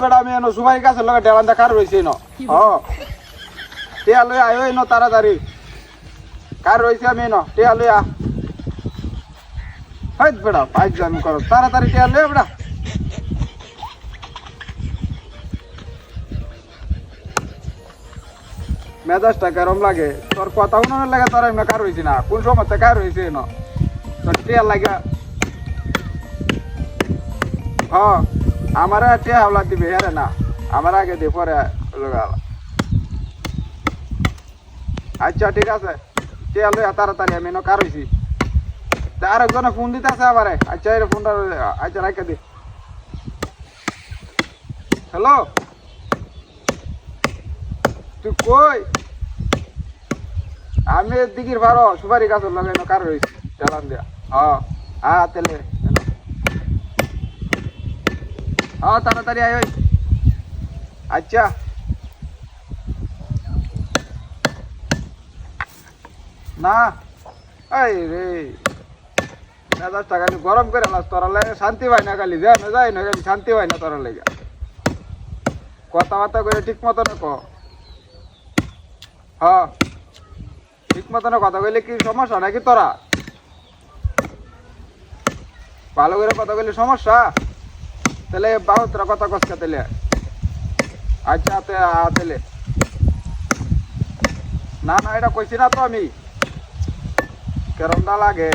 বেটা আমি এনো সুবাই গাছের লগে ডেলান কার রয়েছে ন হ টিয়া লই আয় এনো তাড়াতাড়ি কার রয়েছে আমি এনো? টিয়া লই আ। হাইত বেটা পাইজ আমি করো তাড়াতাড়ি টিয়া লই বেটা মেজাজটা গরম লাগে। তোর কথা উনানের লাগে তোর এমনি কার হয়েছি না? কোন সময় কার হয়েছে ন তোর টিয়া লাগে। হ। আমার টিয়া হাওলা দিবে হেরে না? আমার আগে দিয়ে পরে লাগাল আচ্ছা ঠিক আছে। টিয়া লইয়া তাড়াতাড়ি, আমি কার হয়েছি আরেকজনে ফোন দিতে আছে আবারে আচ্ছা এই ফোনটা আচ্ছা রাখে দি। হ্যালো তুই কই? আমি দিঘির ভাড়ো সুপারি গাছের লগে কার রয়েছি চালান দিয়া। হ্যাঁ হ্যাঁ তেলে হ্যাঁ তাড়াতাড়ি আয় আচ্ছা। না। এই রে। মেজাজটা খালি গরম করে লাস তোরা লাগে শান্তি পাই না খালি, যা যাই না খালি শান্তি পাই না তোরা লেগে। কথাবার্তা করে ঠিক মতো না ক। হ্যাঁ ঠিক মতন কথা কইলে কি সমস্যা নাকি তোরা? ভালো করে কথা কইলে সমস্যা? তাহলে বাহুতরা কথা কসকা তাহলে আচ্ছা তাহলে না না, এটা কইছি না তো আমি। কেরমটা লাগে?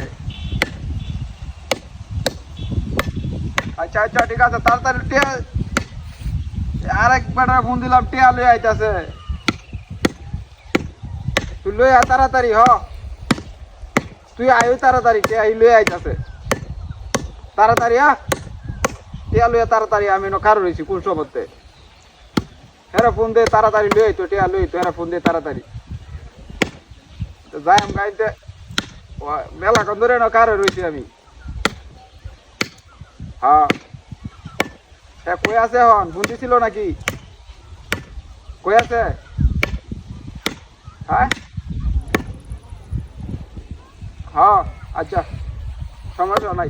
আচ্ছা আচ্ছা ঠিক আছে, তাড়াতাড়ি টিয়া আরেক বেটার ফোন দিলাম, টিয়া লই আইতাছে। তুই লই আয় তাড়াতাড়ি, হ। তুই আয় তাড়াতাড়ি আই লই আইতাছে। তাড়াতাড়ি, আ। টিয়া লইয়া তাড়াতাড়ি আমি কার রইছি, কোন সমতে হেরা ফোন দে তাড়াতাড়ি লই তো টিয়া লই তো হেরা ফোন দে তাড়াতাড়ি। যাই আম গাইতে মেলা কন ধরে কার রইছি আমি। হ্যাঁ। এ, কই আছে হন ফোন নাকি? কই আছে? হ্যাঁ? হ্যাঁ আচ্ছা। সমস্যা নাই।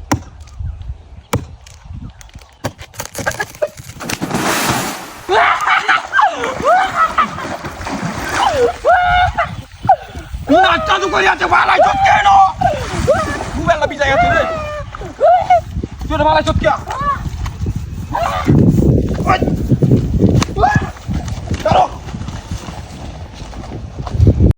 আচ্ছা করে আছে ভালাই চটকে নো মোবাইল লাগি যায় আছে রে। তোর ভালাই